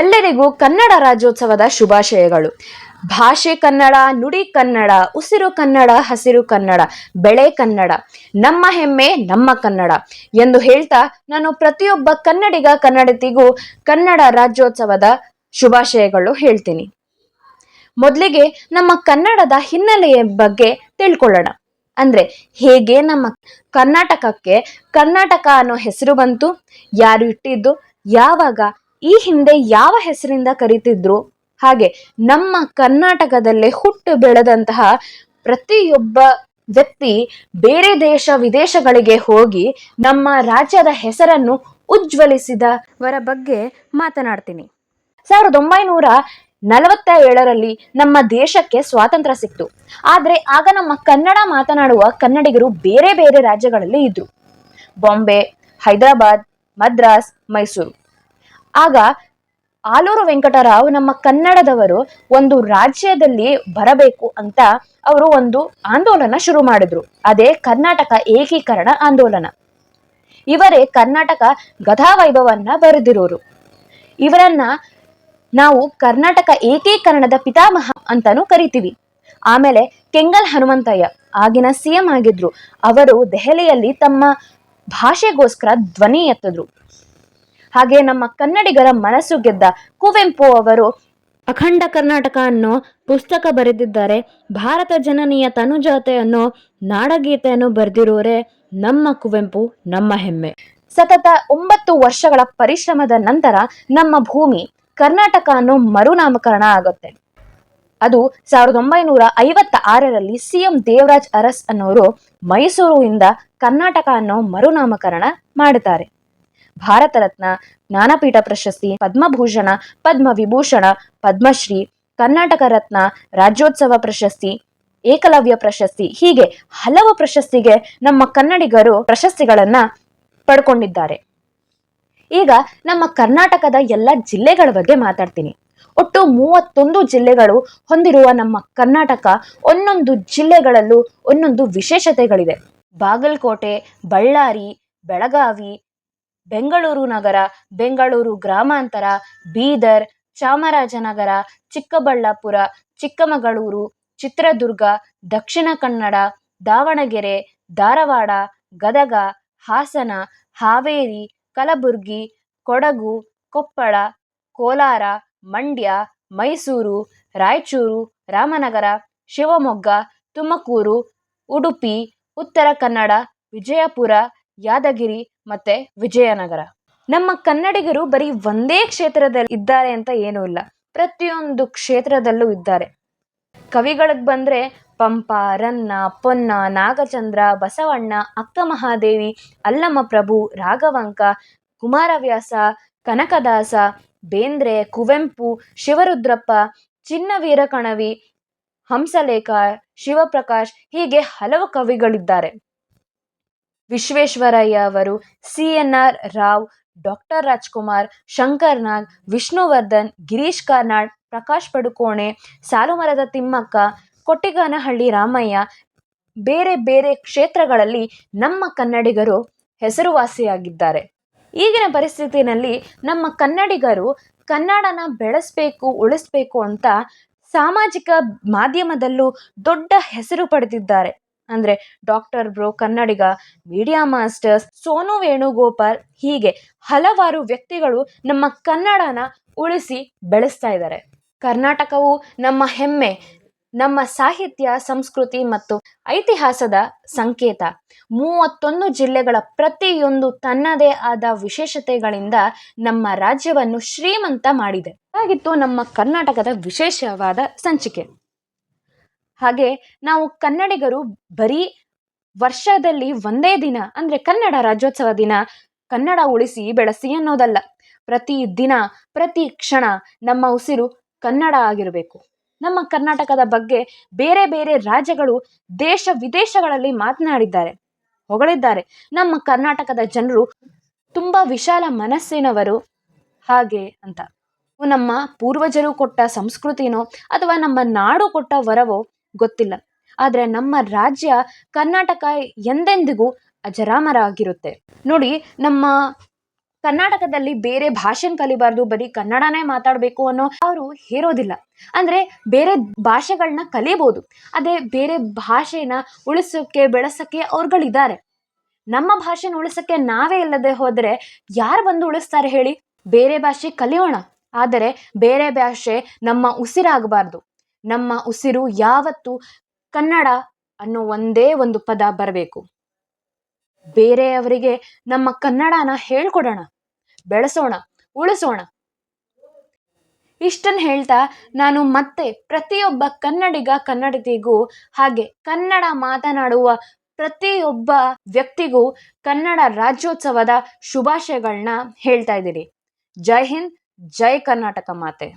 ಎಲ್ಲರಿಗೂ ಕನ್ನಡ ರಾಜ್ಯೋತ್ಸವದ ಶುಭಾಶಯಗಳು. ಭಾಷೆ ಕನ್ನಡ, ನುಡಿ ಕನ್ನಡ, ಉಸಿರು ಕನ್ನಡ, ಹಸಿರು ಕನ್ನಡ, ಬೆಳೆ ಕನ್ನಡ, ನಮ್ಮ ಹೆಮ್ಮೆ, ನಮ್ಮ ಕನ್ನಡ ಎಂದು ಹೇಳ್ತಾ ನಾನು ಪ್ರತಿಯೊಬ್ಬ ಕನ್ನಡಿಗ ಕನ್ನಡತಿಗೂ ಕನ್ನಡ ರಾಜ್ಯೋತ್ಸವದ ಶುಭಾಶಯಗಳು ಹೇಳ್ತೀನಿ. ಮೊದಲಿಗೆ ನಮ್ಮ ಕನ್ನಡದ ಹಿನ್ನೆಲೆಯ ಬಗ್ಗೆ ತಿಳ್ಕೊಳ್ಳೋಣ. ಅಂದ್ರೆ ಹೇಗೆ ನಮ್ಮ ಕರ್ನಾಟಕಕ್ಕೆ ಕರ್ನಾಟಕ ಅನ್ನೋ ಹೆಸರು ಬಂತು, ಯಾರು ಇಟ್ಟಿದ್ದು, ಯಾವಾಗ ಈ ಹಿಂದೆ ಯಾವ ಹೆಸರಿಂದ ಕರೀತಿದ್ರು? ಹಾಗೆ ನಮ್ಮ ಕರ್ನಾಟಕದಲ್ಲೇ ಹುಟ್ಟು ಬೆಳೆದಂತಹ ಪ್ರತಿಯೊಬ್ಬ ವ್ಯಕ್ತಿ ಬೇರೆ ದೇಶ ವಿದೇಶಗಳಿಗೆ ಹೋಗಿ ನಮ್ಮ ರಾಜ್ಯದ ಹೆಸರನ್ನು ಉಜ್ವಲಿಸಿದವರ ಬಗ್ಗೆ ಮಾತನಾಡ್ತೀನಿ. ಸಾವಿರದ ಒಂಬೈನೂರ ನಲವತ್ತ ಏಳರಲ್ಲಿ ನಮ್ಮ ದೇಶಕ್ಕೆ ಸ್ವಾತಂತ್ರ್ಯ ಸಿಕ್ತು. ಆದರೆ ಆಗ ನಮ್ಮ ಕನ್ನಡ ಮಾತನಾಡುವ ಕನ್ನಡಿಗರು ಬೇರೆ ಬೇರೆ ರಾಜ್ಯಗಳಲ್ಲಿ ಇದ್ರು. ಬಾಂಬೆ, ಹೈದರಾಬಾದ್, ಮದ್ರಾಸ್, ಮೈಸೂರು. ಆಗ ಆಲೂರು ವೆಂಕಟರಾವ್ ನಮ್ಮ ಕನ್ನಡದವರು ಒಂದು ರಾಜ್ಯದಲ್ಲಿ ಬರಬೇಕು ಅಂತ ಅವರು ಒಂದು ಆಂದೋಲನ ಶುರು ಮಾಡಿದ್ರು. ಅದೇ ಕರ್ನಾಟಕ ಏಕೀಕರಣ ಆಂದೋಲನ. ಇವರೇ ಕರ್ನಾಟಕ ಗಧಾವೈಭವನ್ನ ಬರೆದಿರೋರು. ಇವರನ್ನ ನಾವು ಕರ್ನಾಟಕ ಏಕೀಕರಣದ ಪಿತಾಮಹ ಅಂತಾನೂ ಕರಿತೀವಿ. ಆಮೇಲೆ ಕೆಂಗಲ್ ಹನುಮಂತಯ್ಯ ಆಗಿನ ಸಿಎಂ ಆಗಿದ್ರು. ಅವರು ದೆಹಲಿಯಲ್ಲಿ ತಮ್ಮ ಭಾಷೆಗೋಸ್ಕರ ಧ್ವನಿ ಎತ್ತಿದ್ರು. ಹಾಗೆ ನಮ್ಮ ಕನ್ನಡಿಗರ ಮನಸ್ಸು ಗೆದ್ದ ಕುವೆಂಪು ಅವರು ಅಖಂಡ ಕರ್ನಾಟಕ ಅನ್ನೋ ಪುಸ್ತಕ ಬರೆದಿದ್ದಾರೆ. ಭಾರತ ಜನನೀಯ ತನುಜಾತೆ ಅನ್ನೋ ನಾಡಗೀತೆಯನ್ನು ಬರೆದಿರುವರೆ ನಮ್ಮ ಕುವೆಂಪು, ನಮ್ಮ ಹೆಮ್ಮೆ. ಸತತ ಒಂಬತ್ತು ವರ್ಷಗಳ ಪರಿಶ್ರಮದ ನಂತರ ನಮ್ಮ ಭೂಮಿ ಕರ್ನಾಟಕ ಅನ್ನೋ ಮರುನಾಮಕರಣ ಆಗುತ್ತೆ. ಅದು ಸಾವಿರದ ಒಂಬೈನೂರ ಐವತ್ತ ಆರರಲ್ಲಿ ಸಿಎಂ ದೇವರಾಜ್ ಅರಸ್ ಅನ್ನೋರು ಮೈಸೂರಿನಿಂದ ಕರ್ನಾಟಕ ಅನ್ನೋ ಮರುನಾಮಕರಣ ಮಾಡುತ್ತಾರೆ ಭಾರತ ರತ್ನ, ಜ್ಞಾನಪೀಠ ಪ್ರಶಸ್ತಿ, ಪದ್ಮಭೂಷಣ, ಪದ್ಮವಿಭೂಷಣ, ಪದ್ಮಶ್ರೀ, ಕರ್ನಾಟಕ ರತ್ನ, ರಾಜ್ಯೋತ್ಸವ ಪ್ರಶಸ್ತಿ, ಏಕಲವ್ಯ ಪ್ರಶಸ್ತಿ, ಹೀಗೆ ಹಲವು ಪ್ರಶಸ್ತಿಗೆ ನಮ್ಮ ಕನ್ನಡಿಗರು ಪ್ರಶಸ್ತಿಗಳನ್ನ ಪಡ್ಕೊಂಡಿದ್ದಾರೆ. ಈಗ ನಮ್ಮ ಕರ್ನಾಟಕದ ಎಲ್ಲ ಜಿಲ್ಲೆಗಳ ಬಗ್ಗೆ ಮಾತಾಡ್ತೀನಿ. ಒಟ್ಟು ಮೂವತ್ತೊಂದು ಜಿಲ್ಲೆಗಳು ಹೊಂದಿರುವ ನಮ್ಮ ಕರ್ನಾಟಕ ಒಂದೊಂದು ಜಿಲ್ಲೆಗಳಲ್ಲೂ ಒಂದೊಂದು ವಿಶೇಷತೆಗಳಿದೆ ಬಾಗಲಕೋಟೆ, ಬಳ್ಳಾರಿ, ಬೆಳಗಾವಿ ಬೆಂಗಳೂರು ನಗರ, ಬೆಂಗಳೂರು ಗ್ರಾಮಾಂತರ, ಬೀದರ್, ಚಾಮರಾಜನಗರ, ಚಿಕ್ಕಬಳ್ಳಾಪುರ, ಚಿಕ್ಕಮಗಳೂರು, ಚಿತ್ರದುರ್ಗ, ದಕ್ಷಿಣ ಕನ್ನಡ, ದಾವಣಗೆರೆ, ಧಾರವಾಡ, ಗದಗ, ಹಾಸನ, ಹಾವೇರಿ, ಕಲಬುರಗಿ, ಕೊಡಗು, ಕೊಪ್ಪಳ, ಕೋಲಾರ, ಮಂಡ್ಯ, ಮೈಸೂರು, ರಾಯಚೂರು, ರಾಮನಗರ, ಶಿವಮೊಗ್ಗ, ತುಮಕೂರು, ಉಡುಪಿ, ಉತ್ತರ ಕನ್ನಡ, ವಿಜಯಪುರ, ಯಾದಗಿರಿ ಮತ್ತೆ ವಿಜಯನಗರ. ನಮ್ಮ ಕನ್ನಡಿಗರು ಬರೀ ಒಂದೇ ಕ್ಷೇತ್ರದಲ್ಲಿ ಇದ್ದಾರೆ ಅಂತ ಏನೂ ಇಲ್ಲ. ಪ್ರತಿಯೊಂದು ಕ್ಷೇತ್ರದಲ್ಲೂ ಇದ್ದಾರೆ. ಕವಿಗಳಿಗೆ ಬಂದ್ರೆ ಪಂಪ, ರನ್ನ, ಪೊನ್ನ, ನಾಗಚಂದ್ರ, ಬಸವಣ್ಣ, ಅಕ್ಕ ಮಹಾದೇವಿ, ಅಲ್ಲಮ್ಮ ಪ್ರಭು, ರಾಘವಂಕ, ಕುಮಾರವ್ಯಾಸ, ಕನಕದಾಸ, ಬೇಂದ್ರೆ, ಕುವೆಂಪು, ಶಿವರುದ್ರಪ್ಪ ಚಿನ್ನವೀರ ಕಣವಿ ಹಂಸಲೇಖ, ಶಿವಪ್ರಕಾಶ್ ಹೀಗೆ ಹಲವು ಕವಿಗಳಿದ್ದಾರೆ. ವಿಶ್ವೇಶ್ವರಯ್ಯ ಅವರು, C N R Rao, doctor Rajkumar, Shankar Nag, Vishnuvardhan, Girish Karnad, Prakash Padukone, ಸಾಲುಮರದ ತಿಮ್ಮಕ್ಕ, ಕೊಟ್ಟಿಗಾನಹಳ್ಳಿ ರಾಮಯ್ಯ, ಬೇರೆ ಬೇರೆ ಕ್ಷೇತ್ರಗಳಲ್ಲಿ ನಮ್ಮ ಕನ್ನಡಿಗರು ಹೆಸರುವಾಸಿಯಾಗಿದ್ದಾರೆ. ಈಗಿನ ಪರಿಸ್ಥಿತಿನಲ್ಲಿ ನಮ್ಮ ಕನ್ನಡಿಗರು ಕನ್ನಡನ ಬೆಳೆಸಬೇಕು, ಉಳಿಸ್ಬೇಕು ಅಂತ ಸಾಮಾಜಿಕ ಮಾಧ್ಯಮದಲ್ಲೂ ದೊಡ್ಡ ಹೆಸರು ಪಡೆದಿದ್ದಾರೆ. ಅಂದ್ರೆ ಡಾಕ್ಟರ್ ಬ್ರೋ ಕನ್ನಡಿಗ, ಮೀಡಿಯಾ ಮಾಸ್ಟರ್ಸ್ ಸೋನು ವೇಣುಗೋಪಾಲ್ ಹೀಗೆ ಹಲವಾರು ವ್ಯಕ್ತಿಗಳು ನಮ್ಮ ಕನ್ನಡನ ಉಳಿಸಿ ಬೆಳೆಸ್ತಾ ಇದ್ದಾರೆ. ಕರ್ನಾಟಕವು ನಮ್ಮ ಹೆಮ್ಮೆ, ನಮ್ಮ ಸಾಹಿತ್ಯ, ಸಂಸ್ಕೃತಿ ಮತ್ತು ಐತಿಹಾಸದ ಸಂಕೇತ. ಮೂವತ್ತೊಂದು ಜಿಲ್ಲೆಗಳ ಪ್ರತಿಯೊಂದು ತನ್ನದೇ ಆದ ವಿಶೇಷತೆಗಳಿಂದ ನಮ್ಮ ರಾಜ್ಯವನ್ನು ಶ್ರೀಮಂತ ಮಾಡಿದೆ. ಹಾಗಿತ್ತು ನಮ್ಮ ಕರ್ನಾಟಕದ ವಿಶೇಷವಾದ ಸಂಚಿಕೆ. ಹಾಗೆ ನಾವು ಕನ್ನಡಿಗರು ಬರೀ ವರ್ಷದಲ್ಲಿ ಒಂದೇ ದಿನ, ಅಂದ್ರೆ ಕನ್ನಡ ರಾಜ್ಯೋತ್ಸವ ದಿನ ಕನ್ನಡ ಉಳಿಸಿ ಬೆಳೆಸಿ ಅನ್ನೋದಲ್ಲ. ಪ್ರತಿ ದಿನ, ಪ್ರತಿ ಕ್ಷಣ ನಮ್ಮ ಉಸಿರು ಕನ್ನಡ ಆಗಿರಬೇಕು. ನಮ್ಮ ಕರ್ನಾಟಕದ ಬಗ್ಗೆ ಬೇರೆ ಬೇರೆ ರಾಜ್ಯಗಳು ದೇಶ ವಿದೇಶಗಳಲ್ಲಿ ಮಾತನಾಡಿದ್ದಾರೆ, ಹೊಗಳಿದ್ದಾರೆ. ನಮ್ಮ ಕರ್ನಾಟಕದ ಜನರು ತುಂಬಾ ವಿಶಾಲ ಮನಸ್ಸಿನವರು ಹಾಗೆ ಅಂತ. ನಮ್ಮ ಪೂರ್ವಜರು ಕೊಟ್ಟ ಸಂಸ್ಕೃತಿನೋ ಅಥವಾ ನಮ್ಮ ನಾಡು ಕೊಟ್ಟ ವರವೋ ಗೊತ್ತಿಲ್ಲ. ಆದರೆ ನಮ್ಮ ರಾಜ್ಯ ಕರ್ನಾಟಕ ಎಂದೆಂದಿಗೂ ಅಜರಾಮರ ಆಗಿರುತ್ತೆ ನೋಡಿ, ನಮ್ಮ ಕರ್ನಾಟಕದಲ್ಲಿ ಬೇರೆ ಭಾಷೆನ ಕಲಿಬಾರ್ದು, ಬರೀ ಕನ್ನಡನೇ ಮಾತಾಡಬೇಕು ಅನ್ನೋ ಅವರು ಹೇರೋದಿಲ್ಲ. ಅಂದರೆ ಬೇರೆ ಭಾಷೆಗಳನ್ನ ಕಲಿಬೋದು, ಅದೇ ಬೇರೆ ಭಾಷೆನ ಉಳಿಸೋಕ್ಕೆ ಬೆಳೆಸೋಕ್ಕೆ ಅವ್ರುಗಳಿದ್ದಾರೆ. ನಮ್ಮ ಭಾಷೆನ ಉಳಿಸೋಕ್ಕೆ ನಾವೇ ಇಲ್ಲದೆ ಹೋದರೆ ಯಾರು ಬಂದು ಉಳಿಸ್ತಾರೆ ಹೇಳಿ? ಬೇರೆ ಭಾಷೆ ಕಲಿಯೋಣ. ಆದರೆ ಬೇರೆ ಭಾಷೆ ನಮ್ಮ ಉಸಿರಾಗಬಾರ್ದು. ನಮ್ಮ ಉಸಿರು ಯಾವತ್ತು ಕನ್ನಡ ಅನ್ನೋ ಒಂದೇ ಒಂದು ಪದ ಬರಬೇಕು. ಬೇರೆಯವರಿಗೆ ನಮ್ಮ ಕನ್ನಡನ ಹೇಳ್ಕೊಡೋಣ, ಬೆಳೆಸೋಣ, ಉಳಿಸೋಣ. ಇಷ್ಟನ್ನು ಹೇಳ್ತಾ ನಾನು ಮತ್ತೆ ಪ್ರತಿಯೊಬ್ಬ ಕನ್ನಡಿಗ ಕನ್ನಡತಿಗೂ ಹಾಗೆ ಕನ್ನಡ ಮಾತನಾಡುವ ಪ್ರತಿಯೊಬ್ಬ ವ್ಯಕ್ತಿಗೂ ಕನ್ನಡ ರಾಜ್ಯೋತ್ಸವದ ಶುಭಾಶಯಗಳನ್ನ ಹೇಳ್ತಾ ಇದ್ದೀನಿ. ಜೈ ಹಿಂದ್, ಜೈ ಕರ್ನಾಟಕ ಮಾತೆ.